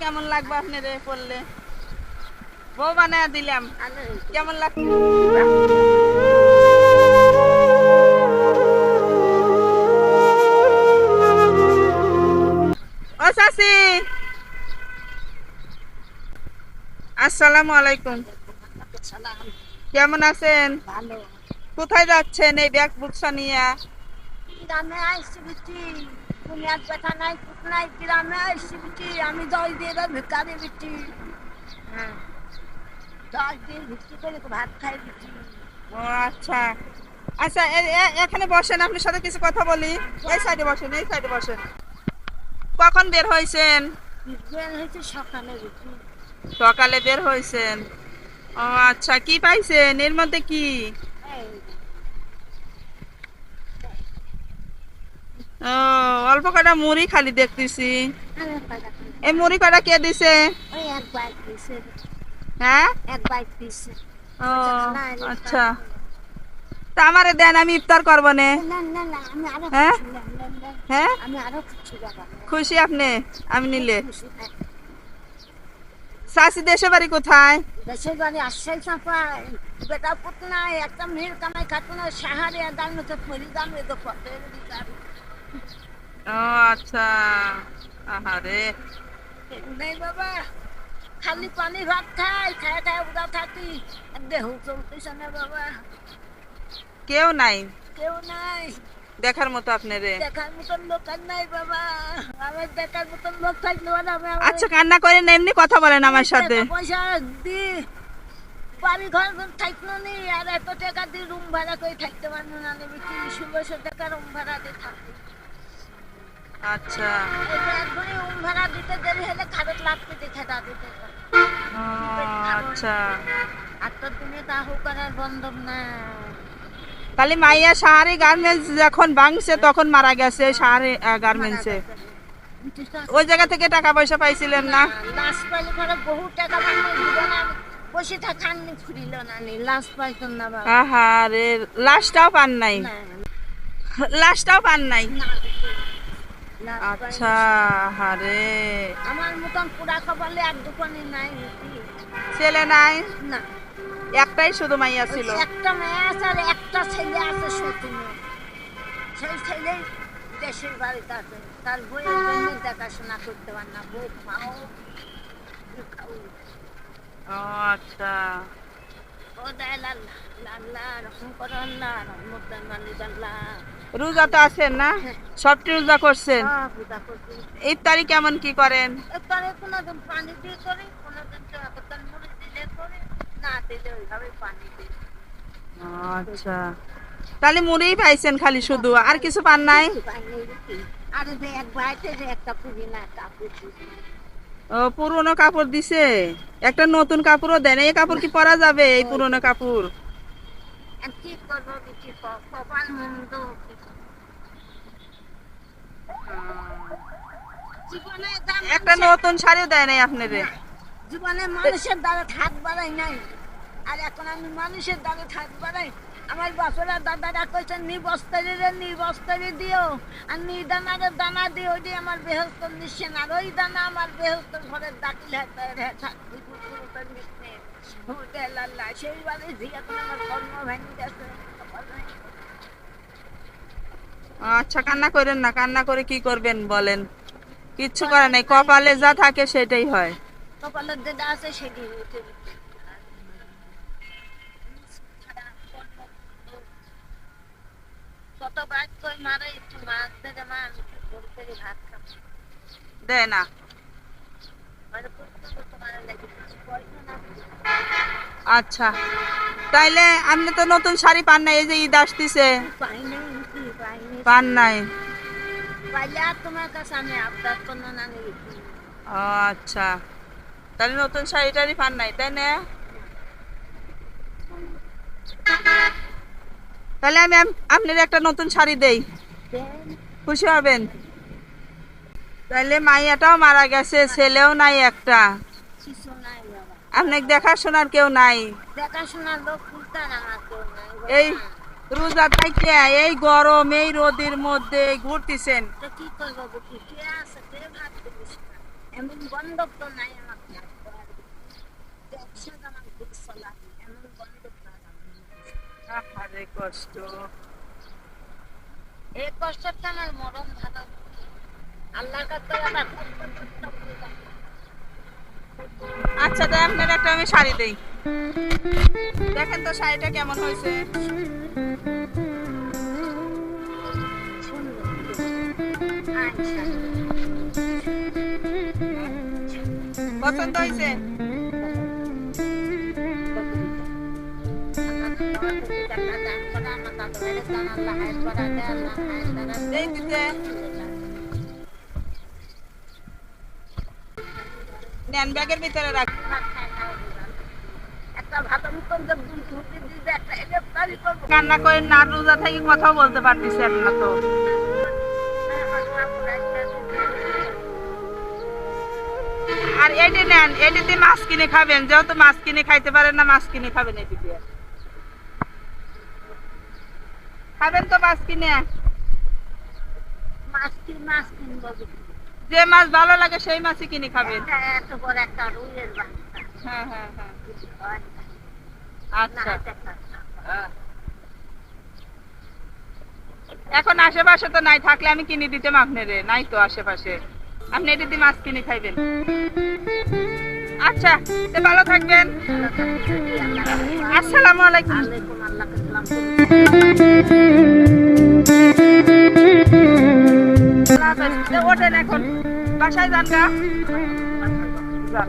কেমন লাগবে আপনার পড়লে বউ বানায় দিলাম। কেমন চাচি। আসসালামু আলাইকুম। কেমন আছেন? ভালো। কোথায় যাচ্ছেন এই ব্যাগ বুকসা নিয়ে? দুনিয়ার ব্যথা নাই কুট নাই গ্রামে আইসি বিটি আমি দশ দিয়ে ভিকারি বিটি হ্যাঁ। দশ দিন ভিত্তি করে ভাত খাই বিটি ও আচ্ছা। আচ্ছা এখানে বসেন আপনার সাথে কিছু কথা বলি। এই সাইডে বসেন এই সাইডে বসেন। কখন বের হয়েছেন বিজ্ঞান হয়েছে সকালে সকালে বের হয়েছেন ও আচ্ছা কি পাইছেন? এর মধ্যে কি এই ও অল্প কটা মুড়ি খালি দেখতেছি। এই মুড়ি কটা কে দিছে? হ্যাঁ? ও আচ্ছা। তা আমারে দেন আমি ইফতার করব নে। হ্যাঁ? হ্যাঁ? খুশি আপনি? আমি নিলে। হ্যাঁ। শাশি দেশে বাড়ি কোথায়? দেশের বাড়ি চাপা বেটা পুত নাই একটা মেয়ের কামাই খাতো না সাহারে দাম তো দাম পথের বিচার ও আচ্ছা। আহারে। নেই বাবা খালি পানি ভাত খাই খায় খায় উদা থাকি। দেহ চলতেছে না বাবা। কেউ নাই? কেউ নাই। দেখার মতো আপনারে? দেখার মতন লোক নাই বাবা। আমার দেখার মতন লোক থাকলে আমি আচ্ছা কান্না করেন এমনি কথা বলেন আমার সাথে। পয়সা দি বাড়ি ঘর থাকল নি আর এত টাকা দিয়ে রুম ভাড়া করে থাকতে পারব না ষোলোশো টাকা রুম ভাড়া দিয়ে আচ্ছা। এটা একবারে রুম ভাড়া দিতে দেরি হলে খারাপ লাগতে দেখে তা দিতে আচ্ছা। আর তো তুমি তাহু করার বন্ধব না। খালি মাইয়া সাহারি গার্মেন্টস যখন ভাঙছে তখন মারা গেছে সাহারি গার্মেন্টসে। ওই জায়গা থেকে টাকা পয়সা পাইছিলেন না? লাস্ট পাইলে পরে বহু টাকা বসে থাকার নি ফুরিল না লাস্ট পাইতাম না বাবা। আহারে লাশটাও পান নাই। লাশটাও পান নাই। আচ্ছা হারে। আমার মতন পুরা কপালে আর দোকানে নাই ছেলে নাই? না। একটাই শুধু মাইয়া ছিল। একটা মেয়ে আছে আর একটা ছেলে আছে সত্যি সেই ছেলে দেশের বাড়িতে আছে। তার বইয়ের জন্য দেখাশোনা করতে পার না। বউ খাও। আচ্ছা। রোজা তো আছেন না? সবটি রোজা করছেন? ইফতারি কেমন কি করেন? আচ্ছা। তাহলে মুড়িই পাইছেন খালি শুধু আর কিছু পান নাই? আর যে এক ভাইতে যে একটা পুরি না। ও পুরনো কাপড় দিছে। একটা নতুন কাপড়ও দেন এই কাপড় কি পরা যাবে এই পুরনো কাপড়? একটা নতুন শাড়িও দেয় নাই আপনাদের। জীবনে মানুষের দ্বারা হাত বাড়াই নাই। আর এখন আমি মানুষের দ্বারা হাত বাড়াই আমার বাপেরা দাদারা কইছে নি বস্তারি রে নি বস্তারি দিও। আর নি দানারে দানা দিও দিয়ে আমার বেহস্ত নিশ্চেন আর ওই দানা আমার বেহস্ত ঘরের ডাকিল সেইবারে ঝিয়া করে আমার কর্ম ভেঙে গেছে কপাল ভেঙে গেছে। আচ্ছা কান্না করেন না কান্না করে কি করবেন বলেন। কিচ্ছু করে নাই কপালে যা থাকে সেটাই হয়। কপালের যেটা আছে সেটি উঠে কত বাদ কই মারে একটু মাছ দেবে মা আমি একটু গরু থেকে ভাত খাব না। মানে আচ্ছা। তাইলে আপনি তো নতুন শাড়ি পান নাই এই যে ঈদ আসতেছে। পান নাই। আচ্ছা। তাহলে নতুন শাড়ি টাড়ি পান নাই তাই না? তাহলে আমি আপনার একটা নতুন শাড়ি দেই। খুশি হবেন? তাহলে মাইয়াটাও মারা গেছে, ছেলেও নাই একটা। আপনাকে দেখাশোনার কেউ নাই। এই রোজা থেকে এই গরম, এই রোদের মধ্যে ঘুরতেছেন। বন্ধক তো নাই আমার কষ্ট। এই কষ্টটা আমার মরণ ভালো। আল্লাহর কাছে আমার। আচ্ছা তাই আপনার একটা আমি শাড়ি দেই। দেখেন তো শাড়িটা কেমন হয়েছে। পছন্দ হয়েছে? কান্না করে না রোজা থেকে কথাও বলতে পারতেছেন না তো। আর এটি নেন, এটিতে মাছ কিনে খাবেন, যেহেতু মাছ কিনে খাইতে পারেন না, মাছ কিনে খাবেন এটি দিয়ে খাবেন তো মাছ কিনে? মাছ কি মাছ কিনবো যে? মাছ ভালো লাগে সেই মাছই কিনে খাবেন। এত বড় একটা রুইয়ের হ্যাঁ হ্যাঁ হ্যাঁ। আচ্ছা। এখন আশেপাশে তো নাই থাকলে আমি কিনে দিতাম মাগনে রে নাই তো আশেপাশে। আপনি এটিতে মাছ কিনে খাইবেন। আচ্ছা তো ভালো থাকবেন। আসসালামু আলাইকুম। ওঠেন এখন। বাসায় যান গা। যান।